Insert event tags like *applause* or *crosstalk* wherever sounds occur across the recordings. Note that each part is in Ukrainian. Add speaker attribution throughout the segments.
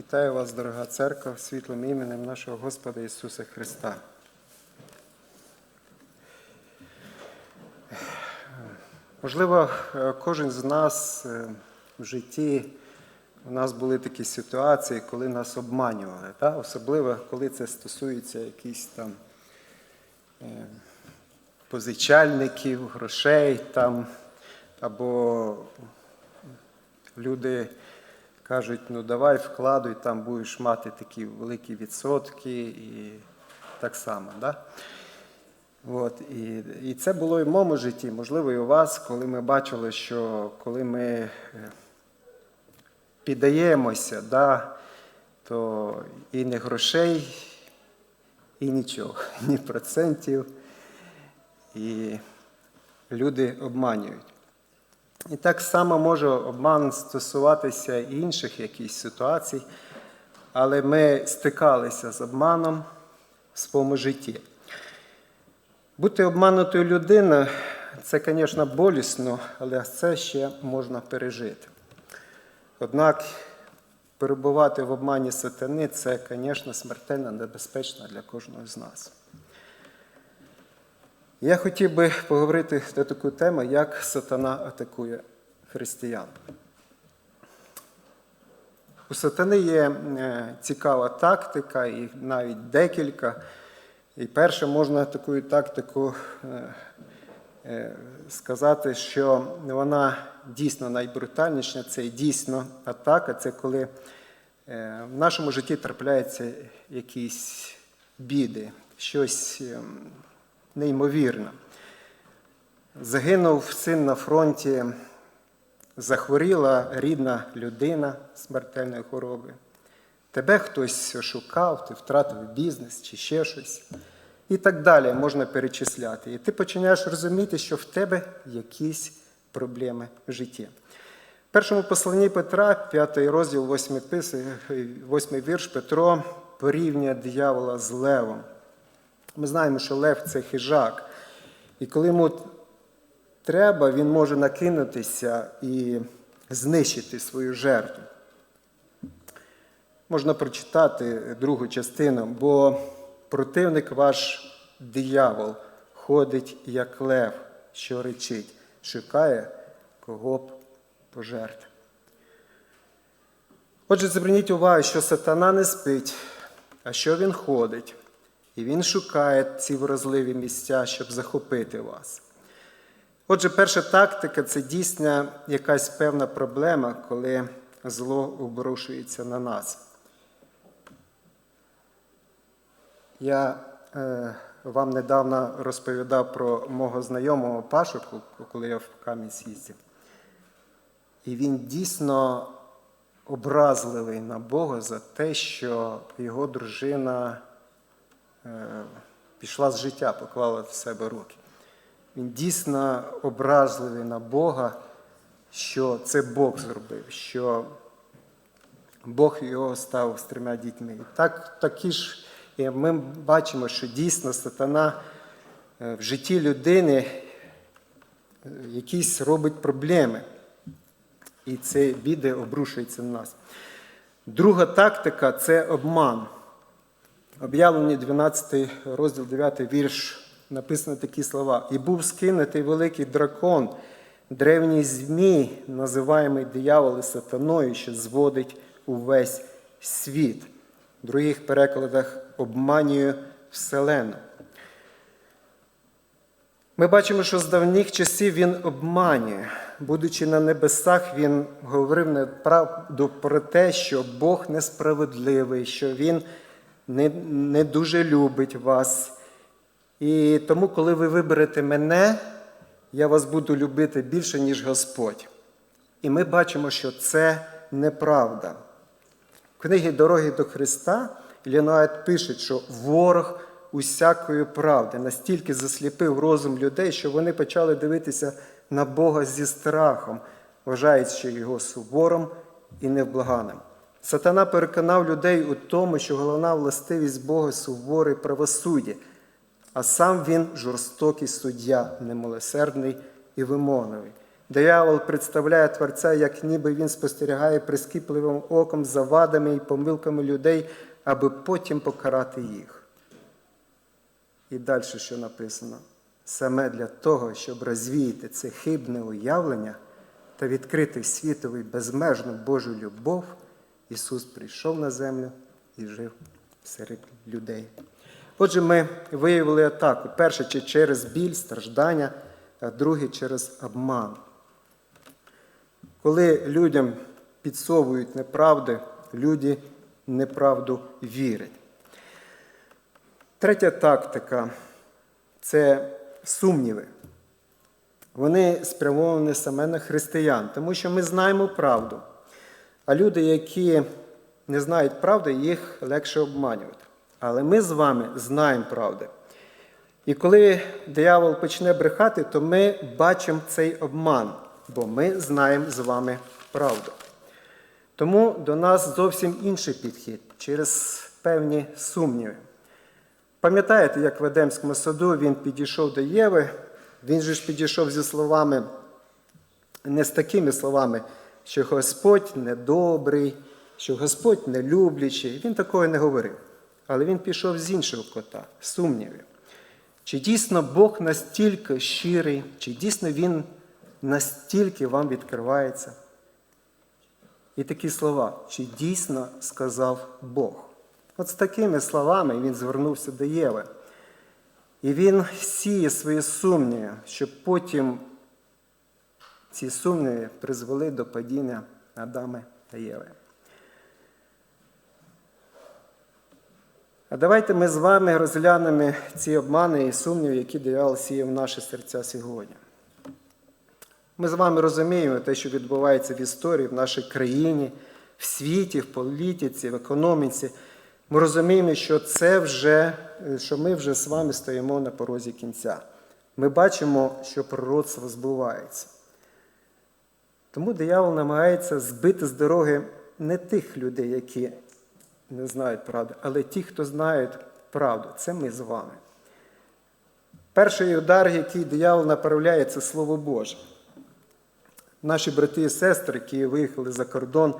Speaker 1: Вітаю вас, дорога церква, світлим іменем нашого Господа Ісуса Христа. Можливо, кожен з нас е, в житті у нас були такі ситуації, коли нас обманювали. Та? Особливо, коли це стосується якихось там е, позичальників, грошей там, або люди кажуть, ну давай вкладуй, там будеш мати такі великі відсотки і так само. Да? От, і, і це було і в моєму житті, можливо, і у вас, коли ми бачили, що коли ми е, піддаємося, да, то і не грошей, і нічого, *laughs* ні процентів, і люди обманюють. І так само може обман стосуватися і інших якихось ситуацій, але ми стикалися з обманом в своєму житті. Бути обманутою людиною це, звісно, болісно, але це ще можна пережити. Однак перебувати в обмані сатани це, звісно, смертельно небезпечно для кожного з нас. Я хотів би поговорити на таку тему, як сатана атакує християн. У сатани є е, цікава тактика, і навіть декілька. І перше, можна таку тактику е, е, сказати, що вона дійсно найбрутальніша, це дійсно атака, це коли в нашому житті трапляються якісь біди, щось неймовірне. Загинув син на фронті, захворіла рідна людина смертельної хвороби. Тебе хтось ошукав, ти втратив бізнес чи ще щось. І так далі можна перечисляти. І ти починаєш розуміти, що в тебе якісь проблеми в житті. В першому посланні Петра, 5 розділ, 8, 8 вірш, Петро порівнює диявола з левом. Ми знаємо, що лев це хижак. І коли йому треба, він може накинутися і знищити свою жертву. Можна прочитати другу частину, бо противник ваш диявол ходить, як лев, що речить, шукає кого б пожерти. Отже, зверніть увагу, що сатана не спить, а що він ходить, і він шукає ці вразливі місця, щоб захопити вас. Отже, перша тактика це дійсно якась певна проблема, коли зло обрушується на нас. Я е, вам недавно розповідав про мого знайомого Пашуку, коли я в Кам'янець їздив. І він дійсно образливий на Бога за те, що його дружина пішла з життя, поклала в себе руки. Він дійсно образливий на Бога, що це Бог зробив, що Бог його став з трьома дітьми. І так, такі ж і ми бачимо, що дійсно сатана е, в житті людини е, якісь робить проблеми. І ці біди обрушуються на нас. Друга тактика це обман. Об'явлені 12 розділ 9 вірш написано такі слова. І був скинутий великий дракон, древній змій, називаємий диявол і сатаною, що зводить увесь світ. В других перекладах обманює Вселену. Ми бачимо, що з давніх часів він обманює. Будучи на небесах, він говорив неправду про те, що Бог несправедливий, що Він не, не дуже любить вас. І тому, коли ви виберете мене, я вас буду любити більше, ніж Господь. І ми бачимо, що це неправда. В книгі Дороги до Христа Іллінуайт пише, що ворог усякої правди настільки засліпив розум людей, що вони почали дивитися на Бога зі страхом, вважаючи його суворим і невблаганим. Сатана переконав людей у тому, що головна властивість Бога суворе правосуддя, а сам він жорстокий суддя, немилосердний і вимогливий. Диявол представляє Творця, як ніби він спостерігає прискіпливим оком за вадами і помилками людей, аби потім покарати їх. І далі що написано? Саме для того, щоб розвіяти це хибне уявлення та відкрити світовий безмежну Божу любов, Ісус прийшов на землю і жив серед людей. Отже, ми виявили атаку. Перше через біль, страждання, а друге через обман. Коли людям підсовують неправди, люди неправду вірять. Третя тактика це сумніви. Вони спрямовані саме на християн, тому що ми знаємо правду. А люди, які не знають правди, їх легше обманювати. Але ми з вами знаємо правду. І коли диявол почне брехати, то ми бачимо цей обман, бо ми знаємо з вами правду. Тому до нас зовсім інший підхід через певні сумніви. Пам'ятаєте, як в Едемському саду він підійшов до Єви, він же ж підійшов зі словами, не з такими словами, що Господь недобрий, що Господь не люблячий. Він такого не говорив. Але він пішов з іншого кота, сумнівів. Чи дійсно Бог настільки щирий, чи дійсно Він настільки вам відкривається? І такі слова, чи дійсно сказав Бог? От з такими словами він звернувся до Єви. І він сіє свої сумніви, щоб потім ці сумніви призвели до падіння Адами та Єви. А давайте ми з вами розглянемо ці обмани і сумніви, які диявол сіє в наші серця сьогодні. Ми з вами розуміємо те, що відбувається в історії, в нашій країні, в світі, в політиці, в економіці. Ми розуміємо, що це вже, що ми вже з вами стоїмо на порозі кінця. Ми бачимо, що пророцтво збувається. Тому диявол намагається збити з дороги не тих людей, які не знають правди, але ті, хто знають правду. Це ми з вами. Перший удар, який диявол направляє, це Слово Боже. Наші брати і сестри, які виїхали за кордон,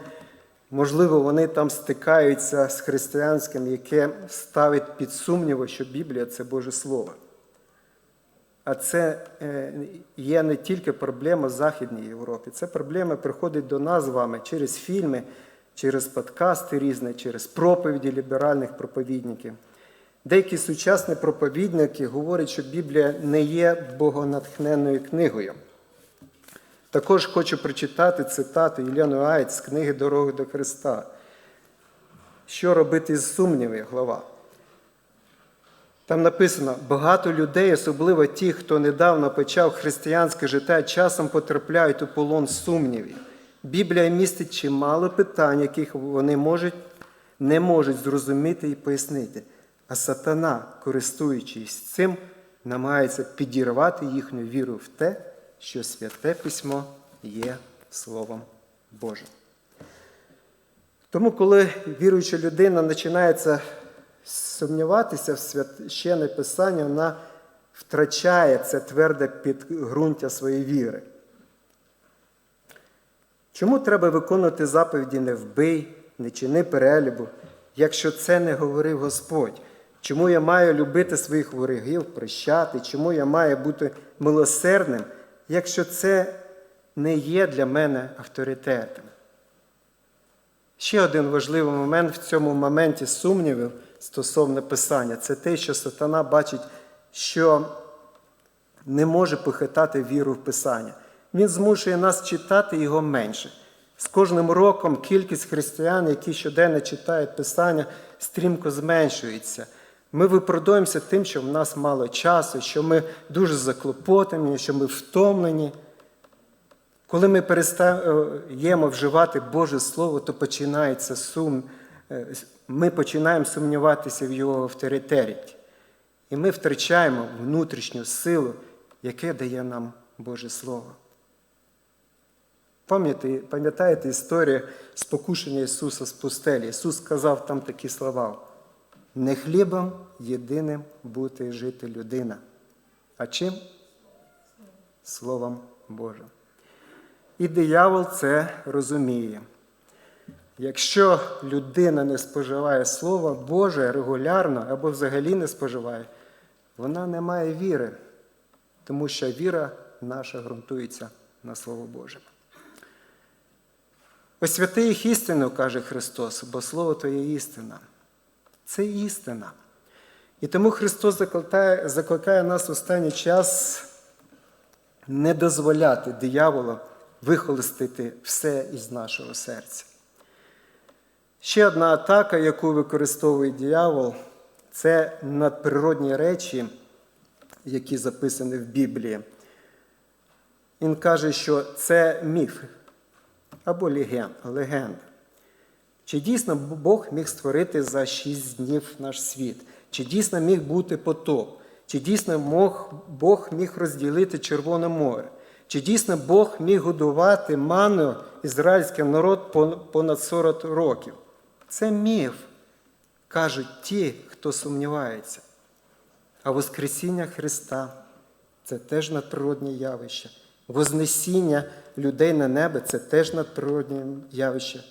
Speaker 1: можливо, вони там стикаються з християнським, яке ставить під сумніво, що Біблія це Боже Слово. А це є не тільки проблема Західній Європі, це проблема приходить до нас з вами через фільми, через подкасти різні, через проповіді ліберальних проповідників. Деякі сучасні проповідники говорять, що Біблія не є богонатхненною книгою. Також хочу прочитати цитату Єлену Айт з книги Дороги до Христа. Що робити з сумнівів, глава? Там написано: багато людей, особливо ті, хто недавно почав християнське життя, часом потрапляють у полон сумнівів. Біблія містить чимало питань, яких вони можуть, не можуть зрозуміти і пояснити. А сатана, користуючись цим, намагається підірвати їхню віру в те, що святе письмо є Словом Божим. Тому, коли віруюча людина починається сумніватися в священне Писання, вона втрачає це тверде підґрунтя своєї віри. Чому треба виконувати заповіді не вбий, не чини перелюбу, якщо це не говорив Господь? Чому я маю любити своїх ворогів, прощати? Чому я маю бути милосердним, якщо це не є для мене авторитетом? Ще один важливий момент в цьому моменті сумнівів стосовно Писання це те, що сатана бачить, що не може похитати віру в Писання. Він змушує нас читати його менше. З кожним роком кількість християн, які щоденно читають Писання, стрімко зменшується. Ми виправдуємося тим, що в нас мало часу, що ми дуже заклопотані, що ми втомлені. Коли ми перестаємо вживати Боже Слово, то починається сум. Ми починаємо сумніватися в його авторитеті. І ми втрачаємо внутрішню силу, яке дає нам Боже Слово. Пам'ятаєте історію спокушення Ісуса з пустелі? Ісус сказав там такі слова. Не хлібом єдиним бути жити людина. А чим? Словом Божим. І диявол це розуміє. Якщо людина не споживає Слово Боже регулярно або взагалі не споживає, вона не має віри, тому що віра наша ґрунтується на Слово Боже. Освяти їх істину, каже Христос, бо Слово то є істина. Це істина. І тому Христос закликає, закликає нас в останній час не дозволяти дияволу вихолостити все із нашого серця. Ще одна атака, яку використовує диявол, це надприродні речі, які записані в Біблії. Він каже, що це міф або легенда. Чи дійсно Бог міг створити за шість днів наш світ? Чи дійсно міг бути потоп? Чи дійсно Бог міг розділити Червоне море? Чи дійсно Бог міг годувати ману ізраїльський народ понад 40 років? Це міф, кажуть ті, хто сумнівається. А Воскресіння Христа це теж надприродні явище. Вознесіння людей на небо це теж надприродні явище.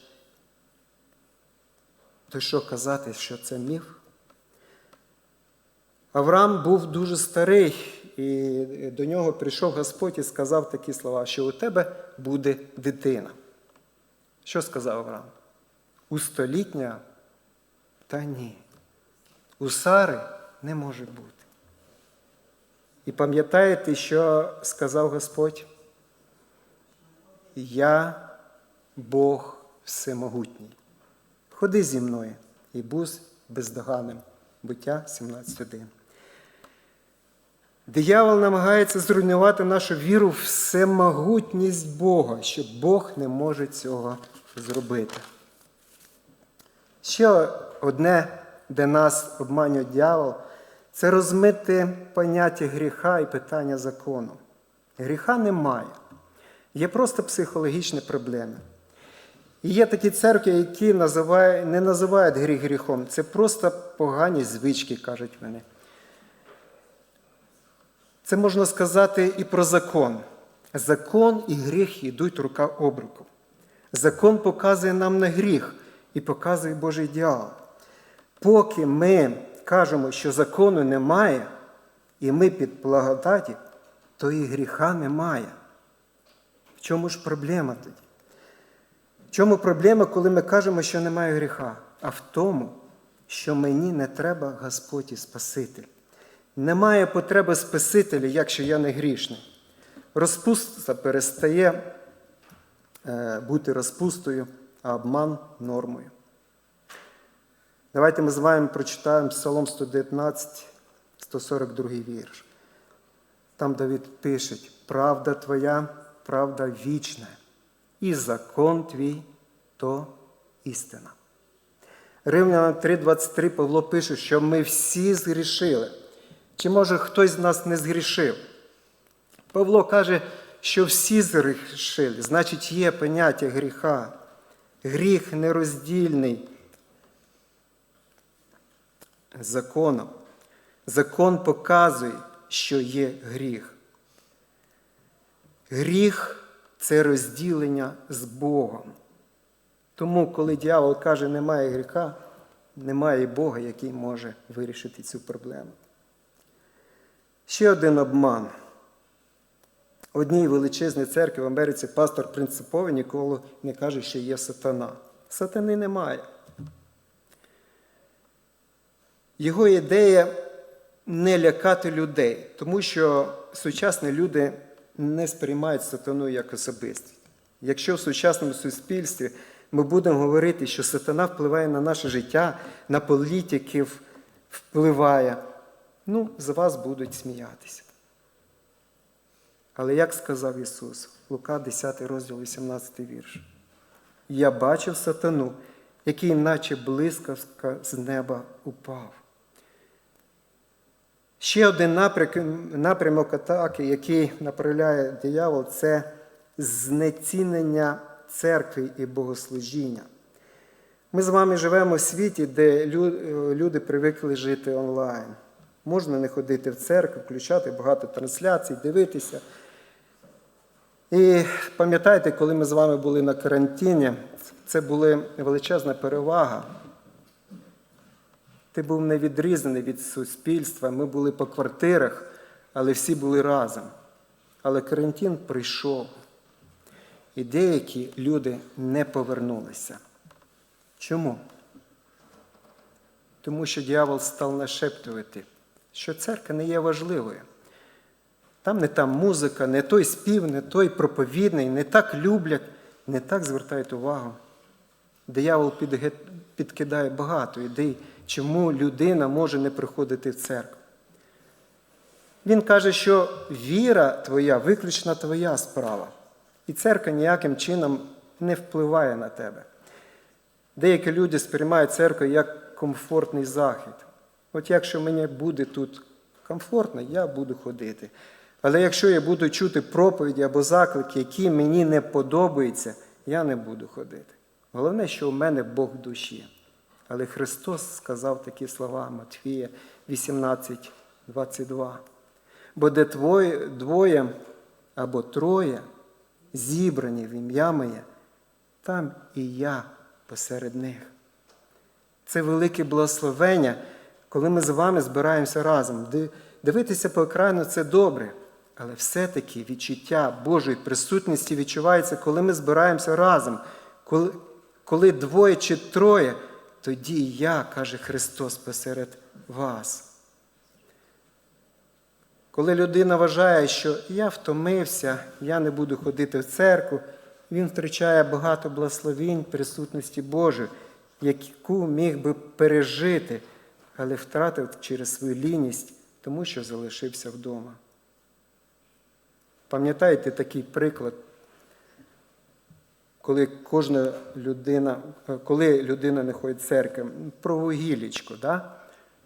Speaker 1: То що казати, що це міф? Авраам був дуже старий, і до нього прийшов Господь і сказав такі слова, що у тебе буде дитина. Що сказав Авраам? У столітня? Та ні. У Сари не може бути. І пам'ятаєте, що сказав Господь? Я Бог Всемогутній. Ходи зі мною і будь бездоганним. Буття 17.1. Диявол намагається зруйнувати нашу віру в всемогутність Бога, що Бог не може цього зробити. Ще одне, де нас обманює дьявол, це розмити поняття гріха і питання закону. Гріха немає. Є просто психологічні проблеми. І є такі церкви, які називають, не називають гріх гріхом. Це просто погані звички, кажуть вони. Це можна сказати і про закон. Закон і гріх йдуть рука об руку. Закон показує нам на гріх і показує Божий ідеал. Поки ми кажемо, що закону немає, і ми під благодаті, то і гріха немає. В чому ж проблема тоді? В чому проблема, коли ми кажемо, що немає гріха? А в тому, що мені не треба Господь і Спаситель. Немає потреби Спасителя, якщо я не грішний. Розпуста перестає е, бути розпустою, а обман нормою. Давайте ми з вами прочитаємо Псалом 119, 142 вірш. Там Давид пише, правда твоя, правда вічна, і закон твій то істина. Римлянам 3,23 Павло пише, що ми всі згрішили. Чи може хтось з нас не згрішив? Павло каже, що всі згрішили, значить, є поняття гріха. Гріх нероздільний законом. Закон показує, що є гріх. Гріх це розділення з Богом. Тому, коли дьявол каже, немає гріха, немає Бога, який може вирішити цю проблему. Ще один обман. Одній величезній церкві в Америці пастор принциповий ніколи не каже, що є сатана. Сатани немає. Його ідея не лякати людей, тому що сучасні люди не сприймають сатану як особистість. Якщо в сучасному суспільстві ми будемо говорити, що сатана впливає на наше життя, на політиків впливає, ну, з вас будуть сміятися. Але як сказав Ісус, Лука, 10 розділ, 18 вірш, я бачив сатану, який, наче блискавка з неба упав. Ще один напрямок атаки, який направляє диявол, це знецінення церкви і богослужіння. Ми з вами живемо в світі, де люди привикли жити онлайн. Можна не ходити в церкву, включати багато трансляцій, дивитися. І пам'ятаєте, коли ми з вами були на карантині, це була величезна перевага. Ти був не відрізаний від суспільства, ми були по квартирах, але всі були разом. Але карантин прийшов, і деякі люди не повернулися. Чому? Тому що дьявол став нашептувати, що церква не є важливою. Там не та музика, не той спів, не той проповідний, не так люблять, не так звертають увагу. Диявол підкидає багато ідей, чому людина може не приходити в церкву. Він каже, що віра твоя виключно твоя справа. І церква ніяким чином не впливає на тебе. Деякі люди сприймають церкву як комфортний захід. От якщо мені буде тут комфортно, я буду ходити. Але якщо я буду чути проповіді або заклики, які мені не подобаються, я не буду ходити. Головне, що у мене Бог в душі. Але Христос сказав такі слова Матфія 18, 22. Бо де твоє, двоє або троє зібрані в ім'я моє, там і я посеред них. Це велике благословення, коли ми з вами збираємося разом. Дивитися по екрану це добре, але все-таки відчуття Божої присутності відчувається, коли ми збираємося разом. Коли, коли двоє чи троє, тоді я, каже Христос, посеред вас. Коли людина вважає, що я втомився, я не буду ходити в церкву, він втрачає багато благословінь присутності Божої, яку міг би пережити, але втратив через свою лінність, тому що залишився вдома. Пам'ятаєте такий приклад, коли кожна людина, коли людина не ходить в церкву, про вугіллячко, да?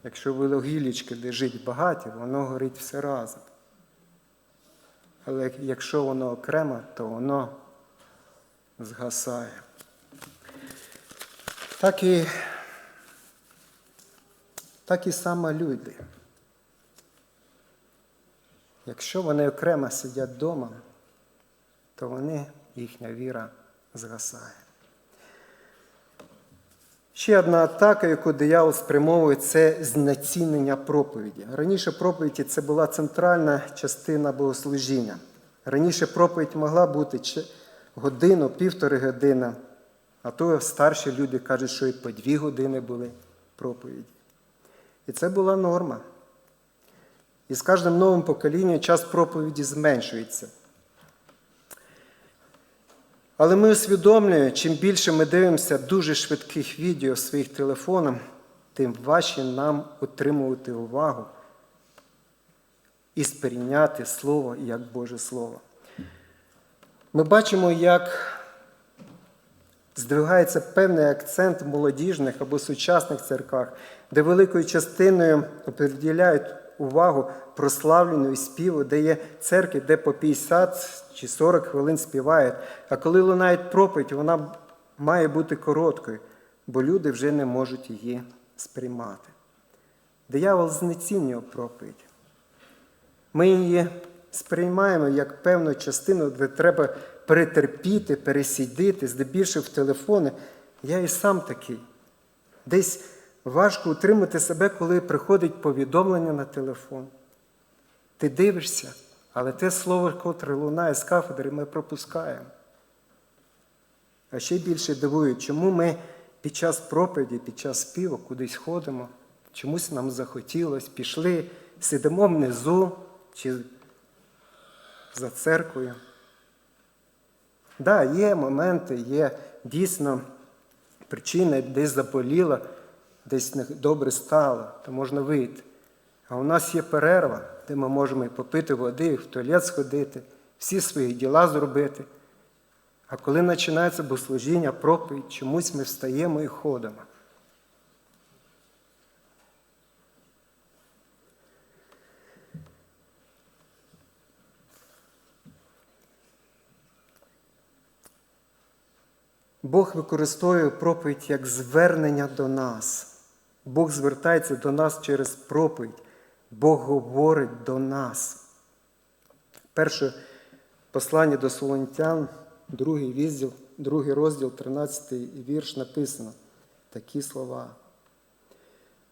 Speaker 1: Якщо вугіллячко лежить багаті, воно горить все разом. Але якщо воно окремо, то воно згасає. Так і, так і саме люди. Якщо вони окремо сидять вдома, то вони, їхня віра згасає. Ще одна атака, яку диявол спрямовує, це знецінення проповіді. Раніше проповіді це була центральна частина богослужіння. Раніше проповідь могла бути годину, півтори години, а то старші люди кажуть, що і по дві години були проповіді. І це була норма. І з кожним новим поколінням час проповіді зменшується. Але ми усвідомлюємо, чим більше ми дивимося дуже швидких відео в своїх телефонах, тим важче нам утримувати увагу і сприйняти Слово як Боже Слово. Ми бачимо, як здвигається певний акцент в молодіжних або сучасних церквах, де великою частиною приділяють увагу прославленню і співу, де є церкви, де по 50 чи 40 хвилин співають. А коли лунає проповідь, вона має бути короткою, бо люди вже не можуть її сприймати. Диявол знецінює проповідь. Ми її сприймаємо як певну частину, де треба перетерпіти, пересидіти, здебільшого в телефони. Я і сам такий. Десь важко утримати себе, коли приходить повідомлення на телефон. Ти дивишся, але те слово, котре лунає з кафедри, ми пропускаємо. А ще більше дивує, чому ми під час проповіді, під час співу кудись ходимо, чомусь нам захотілося, пішли, сидимо внизу чи за церквою. Так, да, є моменти, є дійсно причина, десь заболіла, десь добре стало, то можна вийти. А у нас є перерва, де ми можемо і попити води, в туалет сходити, всі свої діла зробити. А коли починається богослужіння, проповідь, чомусь ми встаємо і ходимо. Бог використовує проповідь як звернення до нас. Бог звертається до нас через проповідь. Бог говорить до нас. Перше посланні до Солонтян, другий відділ, другий розділ, 13 вірш написано такі слова.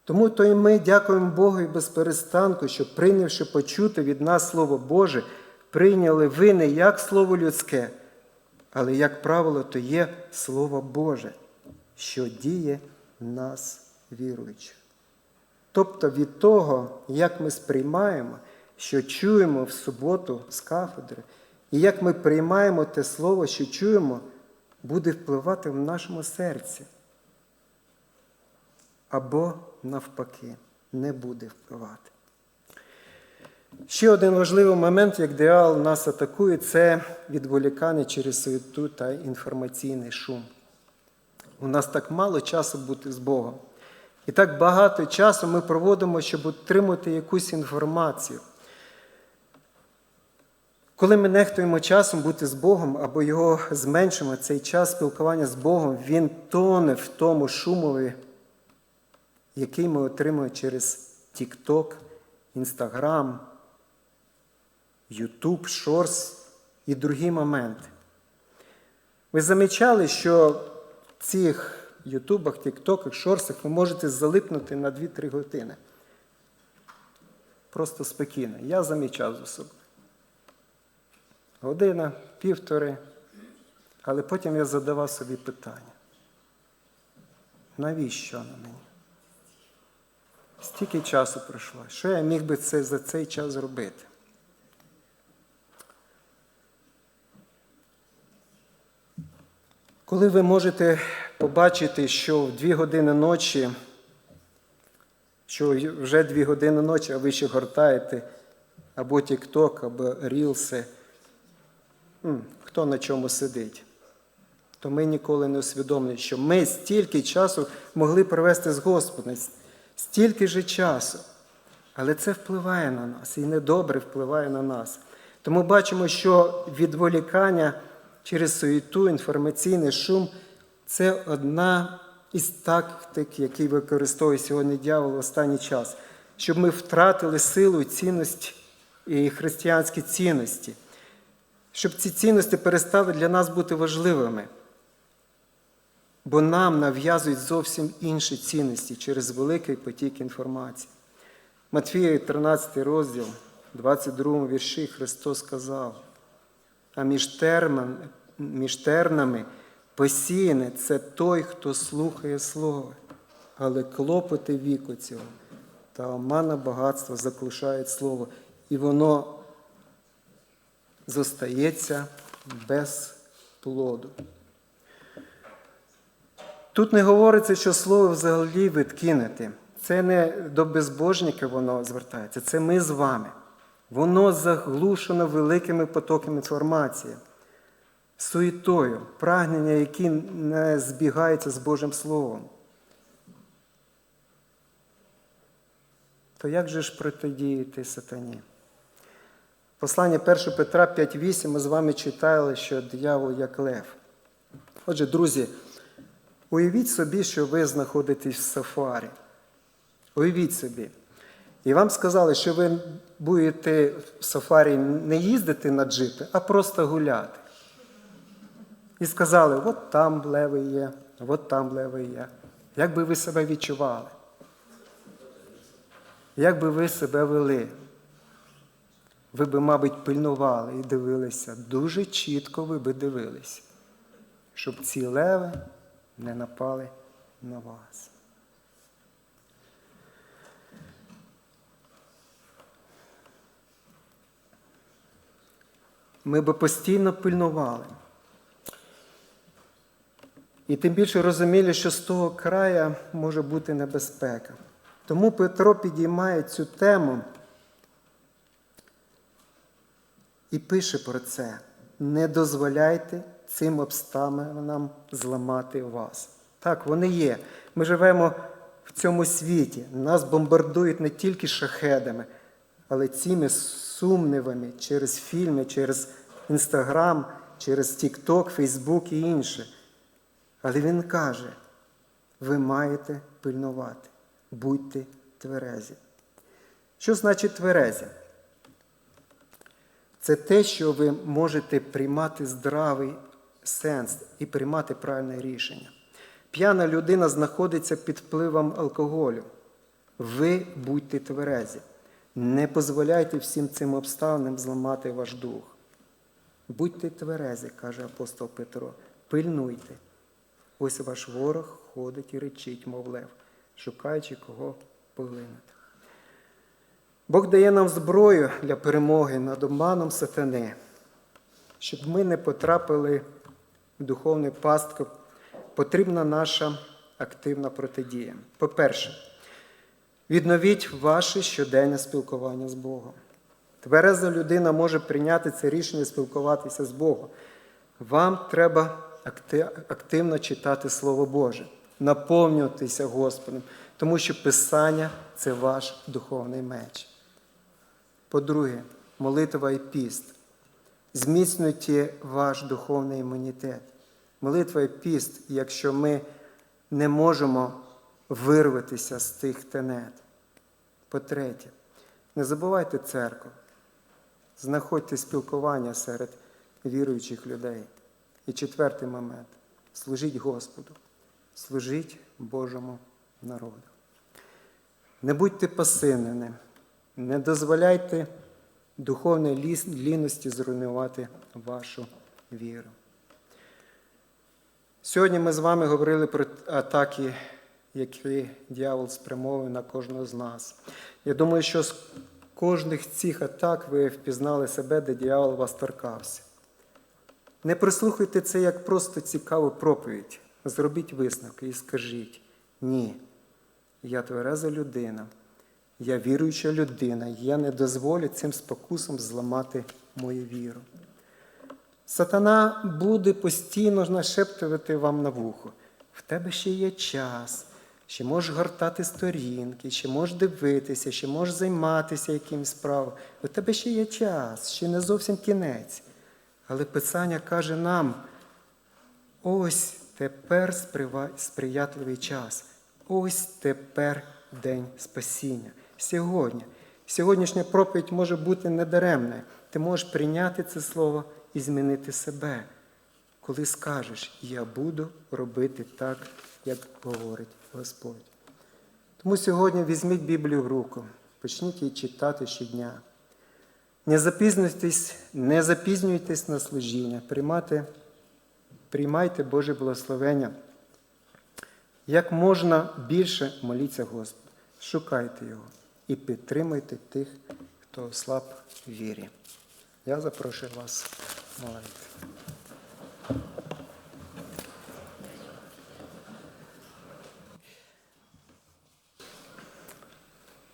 Speaker 1: Тому то і ми дякуємо Богу і без перестанку, що, прийнявши почути від нас Слово Боже, прийняли ви не як Слово людське, але, як правило, то є Слово Боже, що діє в нас віруючих. Тобто від того, як ми сприймаємо, що чуємо в суботу з кафедри, і як ми приймаємо те слово, що чуємо, буде впливати в нашому серці. Або, навпаки, не буде впливати. Ще один важливий момент, як діал нас атакує, це відволікання через суету та інформаційний шум. У нас так мало часу бути з Богом. І так багато часу ми проводимо, щоб отримати якусь інформацію. Коли ми нехтуємо часом бути з Богом або його зменшимо, цей час спілкування з Богом, він тоне в тому шумові, який ми отримуємо через TikTok, Instagram, YouTube, Shorts і другі моменти. Ви замічали, що цих Ютубах, Тіктоках, Шорсах ви можете залипнути на 2-3 години. Просто спокійно. Я замічав за собою. Година, півтори. Але потім я задавав собі питання. Навіщо на мені? Стільки часу пройшло. Що я міг би це, за цей час зробити? Коли ви можете побачити, що в дві години ночі, що вже дві години ночі, а ви ще гортаєте або TikTok, або Рілси, хто на чому сидить, то ми ніколи не усвідомлюємо, що ми стільки часу могли провести з Господом, стільки же часу. Але це впливає на нас і недобре впливає на нас. Тому бачимо, що відволікання через суєту, інформаційний шум це одна із тактик, які використовує сьогодні дьявол в останній час, щоб ми втратили силу, цінність і християнські цінності, щоб ці цінності перестали для нас бути важливими. Бо нам нав'язують зовсім інші цінності через великий потік інформації. Матфія, 13 розділ, 22 вірші Христос сказав, а між тернами посіяне це той, хто слухає Слово, але клопоти віку цього та омана багатства заклушають Слово, і воно зостається без плоду. Тут не говориться, що слово взагалі відкинути. Це не до безбожника воно звертається, це ми з вами. Воно заглушено великими потоками інформації, суетою, прагнення, які не збігаються з Божим Словом. То як же ж протидіяти сатані? Послання 1 Петра 5.8 ми з вами читали, що диявол як лев. Отже, друзі, уявіть собі, що ви знаходитесь в сафарі. Уявіть собі. І вам сказали, що ви будете в сафарі не їздити на джипи, а просто гуляти. І сказали, от там леви є, от там леви є. Як би ви себе відчували? Як би ви себе вели? Ви би, мабуть, пильнували і дивилися. Дуже чітко ви би дивилися, щоб ці леви не напали на вас. Ми би постійно пильнували. І тим більше розуміли, що з того краю може бути небезпека. Тому Петро підіймає цю тему і пише про це. Не дозволяйте цим обставинам зламати вас. Так, вони є. Ми живемо в цьому світі. Нас бомбардують не тільки шахедами, але цими сумнівами через фільми, через Інстаграм, через Тікток, Фейсбук і інше. Але він каже, ви маєте пильнувати, будьте тверезі. Що значить тверезі? Це те, що ви можете приймати здравий сенс і приймати правильне рішення. П'яна людина знаходиться під впливом алкоголю. Ви будьте тверезі. Не дозволяйте всім цим обставинам зламати ваш дух. Будьте тверезі, каже апостол Петро, пильнуйте. Ось ваш ворог ходить і речить, мов лев, шукаючи кого поглинути. Бог дає нам зброю для перемоги над обманом сатани, щоб ми не потрапили в духовний пастку, потрібна наша активна протидія. По-перше, відновіть ваше щоденне спілкування з Богом. Твереза людина може прийняти це рішення спілкуватися з Богом. Вам треба активно читати Слово Боже, наповнюватися Господом, тому що Писання це ваш духовний меч. По-друге, молитва і піст. Зміцнюйте ваш духовний імунітет. Молитва і піст, якщо ми не можемо вирватися з тих тенет. По-третє, не забувайте церкву. Знаходьте спілкування серед віруючих людей. І четвертий момент служіть Господу, служіть Божому народу. Не будьте пасивними, не дозволяйте духовної ліності зруйнувати вашу віру. Сьогодні ми з вами говорили про атаки, які дьявол спрямовує на кожного з нас. Я думаю, що з кожних цих атак ви впізнали себе, де дьявол вас торкався. Не прислухайте це як просто цікаву проповідь. Зробіть висновки і скажіть: ні, я твереза людина, я віруюча людина, я не дозволю цим спокусом зламати мою віру. Сатана буде постійно нашептувати вам на вухо. В тебе ще є час, ще можеш гортати сторінки, ще можеш дивитися, ще можеш займатися якимось справою. У тебе ще є час, ще не зовсім кінець. Але Писання каже нам: ось тепер сприятливий час, ось тепер день спасіння. Сьогодні. Сьогоднішня проповідь може бути недаремною. Ти можеш прийняти це слово і змінити себе, коли скажеш, я буду робити так, як говорить Господь. Тому сьогодні візьміть Біблію в руку, почніть її читати щодня. Не запізнюйтесь, не запізнюйтесь на служіння, приймайте, приймайте Боже благословення. Як можна більше моліться Господу, шукайте Його і підтримуйте тих, хто ослаб вірі. Я запрошую вас молитися.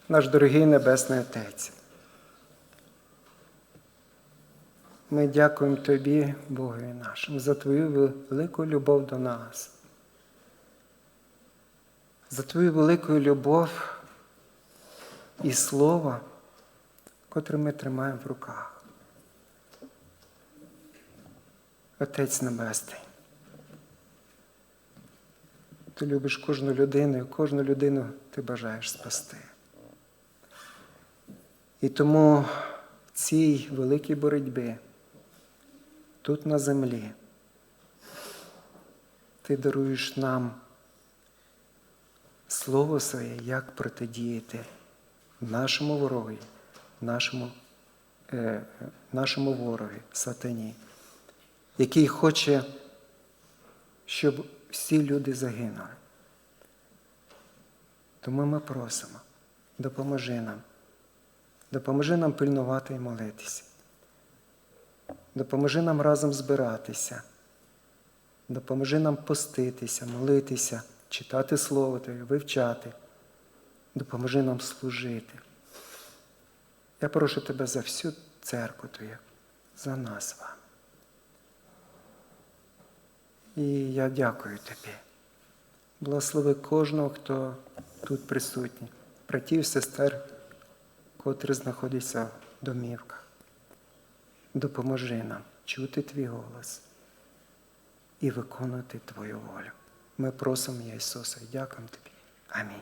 Speaker 1: Наш дорогий Небесний Отець. Ми дякуємо Тобі, Богові нашому, за Твою велику любов до нас, за Твою велику любов і слово, котре ми тримаємо в руках. Отець Небесний. Ти любиш кожну людину, і кожну людину ти бажаєш спасти. І тому в цій великій боротьбі тут на землі ти даруєш нам слово своє, як протидіяти нашому ворогі, нашому, е, нашому ворогі, сатані, який хоче, щоб всі люди загинули. Тому ми просимо, допоможи нам, допоможи нам пильнувати і молитися. Допоможи нам разом збиратися, допоможи нам поститися, молитися, читати Слово Твоє, вивчати, допоможи нам служити. Я прошу Тебе за всю церкву Твою, за нас вам. І я дякую Тобі. Благослови кожного, хто тут присутній, братів, сестер, котрі знаходяться в домівках. Допоможи нам чути Твій голос і виконувати Твою волю. Ми просимо Ісуса і дякуємо Тобі. Амінь.